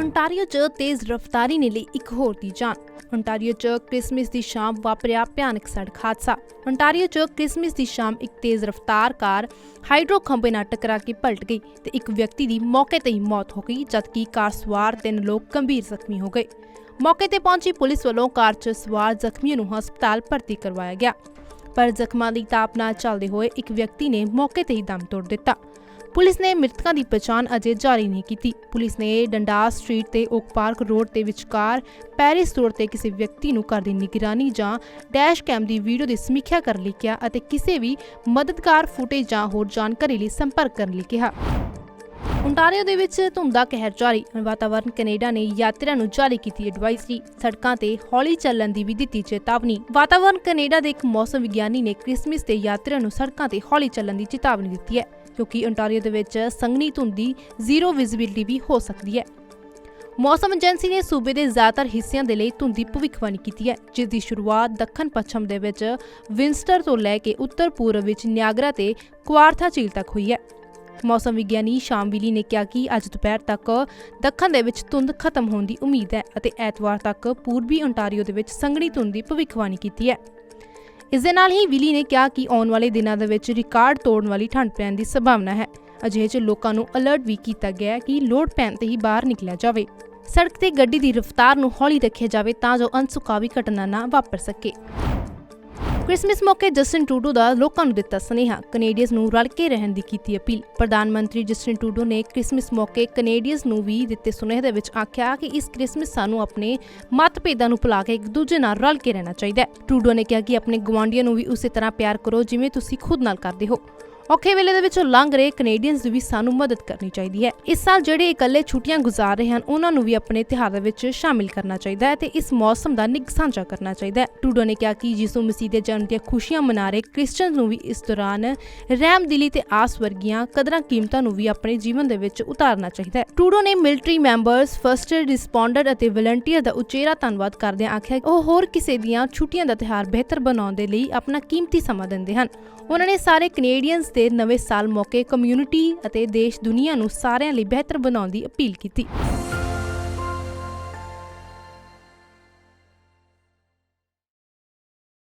ontario 'ਚ ਤੇਜ਼ ਰਫ਼ਤਾਰੀ ਨੇ ਲਈ ਇੱਕ ਹੋਰ ਦੀ ਜਾਨ। ontario 'ਚ ਕ੍ਰਿਸਮਸ ਦੀ ਸ਼ਾਮ ਵਾਪਰਿਆ ਭਿਆਨਕ ਸੜਕ ਹਾਦਸਾ। ontario 'ਚ ਕ੍ਰਿਸਮਸ ਦੀ ਸ਼ਾਮ ਇੱਕ ਤੇਜ਼ ਰਫ਼ਤਾਰ ਕਾਰ ਹਾਈਡਰੋ ਖੰਭੇ ਨਾਲ ਟਕਰਾ ਕੇ ਪਲਟ ਗਈ ਤੇ ਇੱਕ ਵਿਅਕਤੀ ਦੀ ਮੌਕੇ ਤੇ ਹੀ ਮੌਤ ਹੋ ਗਈ, ਜਦਕਿ ਕਾਰ ਸਵਾਰ ਤਿੰਨ ਲੋਕ ਗੰਭੀਰ ਜ਼ਖਮੀ ਹੋ ਗਏ। ਮੌਕੇ ਤੇ ਪਹੁੰਚੀ ਪੁਲਿਸ ਵੱਲੋਂ ਕਾਰ 'ਚ ਸਵਾਰ ਜ਼ਖਮੀਆਂ ਨੂੰ ਹਸਪਤਾਲ ਭਰਤੀ ਕਰਵਾਇਆ ਗਿਆ। ਪਰ ਜ਼ਖਮਾਂ ਦੀ ਤਾਪ ਨਾਲ ਚੱਲਦੇ ਹੋਏ ਇੱਕ ਵਿਅਕਤੀ ਨੇ ਮੌਕੇ ਤੇ ਹੀ ਦਮ ਤੋੜ ਦਿੱਤਾ। ਪੁਲਿਸ ਨੇ ਮ੍ਰਿਤਕਾਂ ਦੀ ਪਛਾਣ ਅਜੇ ਜਾਰੀ ਨਹੀਂ ਕੀਤੀ। ਪੁਲਿਸ ਨੇ ਡੰਡਾਸ ਸਟਰੀਟ ਤੇ ਓਕ ਪਾਰਕ ਰੋਡ ਤੇ ਵਿਚਕਾਰ ਪੈਰਿਸ ਰੋਡ ਤੇ ਕਿਸੇ ਵਿਅਕਤੀ ਨੂੰ ਘਰ ਨਿਗਰਾਨੀ ਜਾਂ ਡੈਸ਼ ਕੈਮ ਦੀ ਵੀਡੀਓ ਦੀ ਸਮੀਖਿਆ ਕਰਨ ਲਈ ਕਿਹਾ ਅਤੇ ਕਿਸੇ ਵੀ ਮਦਦਗਾਰ ਫੁਟੇਜ ਜਾਂ ਹੋਰ ਜਾਣਕਾਰੀ ਲਈ ਸੰਪਰਕ ਕਰਨ ਲਈ ਕਿਹਾ। ontario ਦੇ ਵਿੱਚ ਧੁੰਦ ਕਹਿਰ ਜਾਰੀ। ਵਾਤਾਵਰਨ ਕੈਨੇਡਾ ਨੇ ਯਾਤਰੀਆਂ ਨੂੰ ਜਾਰੀ ਕੀਤੀ ਐਡਵਾਈਜ਼ਰੀ ਸੜਕਾਂ ਤੇ ਹੌਲੀ ਚੱਲਣ ਦੀ ਵੀ ਦਿੱਤੀ ਚੇਤਾਵਨੀ। ਵਾਤਾਵਰਨ ਕੈਨੇਡਾ ਦੇ ਇੱਕ ਮੌਸਮ ਵਿਗਿਆਨੀ ਨੇ ਕ੍ਰਿਸਮਸ ਤੇ ਯਾਤਰੀਆਂ ਨੂੰ ਸੜਕਾਂ ਤੇ ਹੌਲੀ ਚੱਲਣ ਦੀ ਚੇਤਾਵਨੀ ਦਿੱਤੀ ਹੈ। ਕਿਉਂਕਿ ontario ਦੇ ਵਿੱਚ ਸੰਘਣੀ ਧੁੰਦ ਦੀ ਜ਼ੀਰੋ ਵਿਜ਼ਿਬਿਲਟੀ ਵੀ ਹੋ ਸਕਦੀ ਹੈ। ਮੌਸਮ ਏਜੰਸੀ ਨੇ ਸੂਬੇ ਦੇ ਜ਼ਿਆਦਾਤਰ ਹਿੱਸਿਆਂ ਦੇ ਲਈ ਧੁੰਦ ਦੀ ਭਵਿੱਖਬਾਣੀ ਕੀਤੀ ਹੈ, ਜਿਸ ਦੀ ਸ਼ੁਰੂਆਤ ਦੱਖਣ ਪੱਛਮ ਦੇ ਵਿੱਚ ਵਿੰਸਟਰ ਤੋਂ ਲੈ ਕੇ ਉੱਤਰ ਪੂਰਬ ਵਿੱਚ ਨਿਆਗਰਾ ਤੇ ਕੁਆਰਥਾ ਝੀਲ ਤੱਕ ਹੋਈ ਹੈ। ਮੌਸਮ ਵਿਗਿਆਨੀ ਸ਼ਾਮਵਿਲੀ ਨੇ ਕਿਹਾ ਕਿ ਅੱਜ ਦੁਪਹਿਰ ਤੱਕ ਦੱਖਣ ਦੇ ਵਿੱਚ ਧੁੰਦ ਖਤਮ ਹੋਣ ਦੀ ਉਮੀਦ ਹੈ ਅਤੇ ਐਤਵਾਰ ਤੱਕ ਪੂਰਬੀ ਓਨਟਾਰੀਓ ਦੇ ਵਿੱਚ ਸੰਘਣੀ ਧੁੰਦ ਦੀ ਭਵਿੱਖਬਾਣੀ ਕੀਤੀ ਹੈ। ਇਸ ਦੇ ਨਾਲ ਹੀ ਵਿਲੀ ਨੇ ਕਿਹਾ ਕਿ ਆਉਣ ਵਾਲੇ ਦਿਨਾਂ ਦੇ ਵਿੱਚ ਰਿਕਾਰਡ ਤੋੜਨ ਵਾਲੀ ਠੰਡ ਪੈਣ ਦੀ ਸੰਭਾਵਨਾ ਹੈ। ਅਜਿਹੇ 'ਚ ਲੋਕਾਂ ਨੂੰ ਅਲਰਟ ਵੀ ਕੀਤਾ ਗਿਆ ਹੈ ਕਿ ਲੋਡ ਪੈਣ ਤੇ ਹੀ ਬਾਹਰ ਨਿਕਲਿਆ ਜਾਵੇ। ਸੜਕ ਤੇ ਗੱਡੀ ਦੀ ਰਫ਼ਤਾਰ ਨੂੰ ਹੌਲੀ ਰੱਖਿਆ ਜਾਵੇ ਤਾਂ ਜੋ ਅਨਸੁਖਾਵੀ ਘਟਨਾ ਨਾ ਵਾਪਰ ਸਕੇ। ਕ੍ਰਿਸਮਸ ਮੌਕੇ ਜਸਟਿਨ ਟਰੂਡੋ ਦਾ ਲੋਕਾਂ ਨੂੰ ਦਿੱਤਾ ਸੁਨੇਹਾ। ਕੈਨੇਡੀਅਨਸ ਨੂੰ ਰਲ ਕੇ ਰਹਿਣ ਦੀ ਕੀਤੀ ਅਪੀਲ। ਪ੍ਰਧਾਨ ਮੰਤਰੀ ਜਸਟਿਨ ਟਰੂਡੋ ਨੇ ਕ੍ਰਿਸਮਸ ਮੌਕੇ ਕੈਨੇਡੀਅਨਸ ਨੂੰ ਵੀ ਦਿੱਤੇ ਸੁਨੇਹੇ ਦੇ ਵਿੱਚ ਆਖਿਆ ਕਿ ਇਸ ਕ੍ਰਿਸਮਸ ਸਾਨੂੰ ਆਪਣੇ ਮਤਭੇਦਾਂ ਨੂੰ ਭੁਲਾ ਕੇ ਇੱਕ ਦੂਜੇ ਨਾਲ ਰਲ ਕੇ ਰਹਿਣਾ ਚਾਹੀਦਾ ਹੈ। ਟਰੂਡੋ ਨੇ ਕਿਹਾ ਕਿ ਆਪਣੇ ਗਵਾਂਢੀਆਂ ਨੂੰ ਵੀ ਉਸੇ ਤਰ੍ਹਾਂ ਪਿਆਰ ਕਰੋ ਜਿਵੇਂ ਤੁਸੀਂ ਖੁਦ ਨਾਲ ਕਰਦੇ ਹੋ। ਔਖੇ ਵੇਲੇ ਦੇ ਵਿੱਚੋਂ ਲੰਘ ਰਹੇ ਕੈਨੇਡੀਅਨਸ ਦੀ ਵੀ ਸਾਨੂੰ ਮਦਦ ਕਰਨੀ ਚਾਹੀਦੀ ਹੈ। ਇਸ ਸਾਲ ਜਿਹੜੇ ਇਕੱਲੇ ਛੁੱਟੀਆਂ ਗੁਜ਼ਾਰ ਰਹੇ ਹਨ, ਉਹਨਾਂ ਨੂੰ ਵੀ ਆਪਣੇ ਤਿਉਹਾਰ ਦੇ ਵਿੱਚ ਸ਼ਾਮਿਲ ਕਰਨਾ ਚਾਹੀਦਾ ਹੈ ਤੇ ਇਸ ਮੌਸਮ ਦਾ ਨਿੱਘ ਸਾਂਝਾ ਕਰਨਾ ਚਾਹੀਦਾ ਹੈ। ਟੂਡੋ ਨੇ ਕਿਹਾ ਕਿ ਯਿਸੂ ਮਸੀਹ ਦੇ ਜਨਮ ਦੀਆਂ ਖੁਸ਼ੀਆਂ ਮਨਾ ਰਹੇ ਕ੍ਰਿਸਚੀਅਨਸ ਨੂੰ ਵੀ ਇਸ ਦੌਰਾਨ ਰਹਿਮਦਿਲੀ ਤੇ ਆਸ ਵਰਗੀਆਂ ਕਦਰਾਂ ਕੀਮਤਾਂ ਨੂੰ ਵੀ ਆਪਣੇ ਜੀਵਨ ਦੇ ਵਿੱਚ ਉਤਾਰਨਾ ਚਾਹੀਦਾ ਹੈ। ਟੂਡੋ ਨੇ ਮਿਲਟਰੀ ਮੈਂਬਰਸ ਫਰਸਟ ਰਿਸਪੌਂਡਰ ਅਤੇ ਵਲੰਟੀਅਰ ਦਾ ਉਚੇਰਾ ਧੰਨਵਾਦ ਕਰਦਿਆਂ ਆਖਿਆ ਉਹ ਹੋਰ ਕਿਸੇ ਦੀਆਂ ਛੁੱਟੀਆਂ ਦਾ ਤਿਉਹਾਰ ਬਿਹਤਰ ਬਣਾਉਣ ਦੇ ਲਈ ਆਪਣਾ ਕੀਮਤੀ ਸਮਾਂ ਦਿੰਦੇ ਹਨ। ਉਹਨਾਂ ਨੇ ਸਾਰੇ ਕੈਨੇਡੀਅਨਸ ਦੇ ਨਵੇਂ ਸਾਲ ਮੌਕੇ ਕਮਿਊਨਿਟੀ ਅਤੇ ਦੇਸ਼ ਦੁਨੀਆ ਨੂੰ ਸਾਰਿਆਂ ਲਈ ਬਿਹਤਰ ਬਣਾਉਣ ਦੀ ਅਪੀਲ ਕੀਤੀ।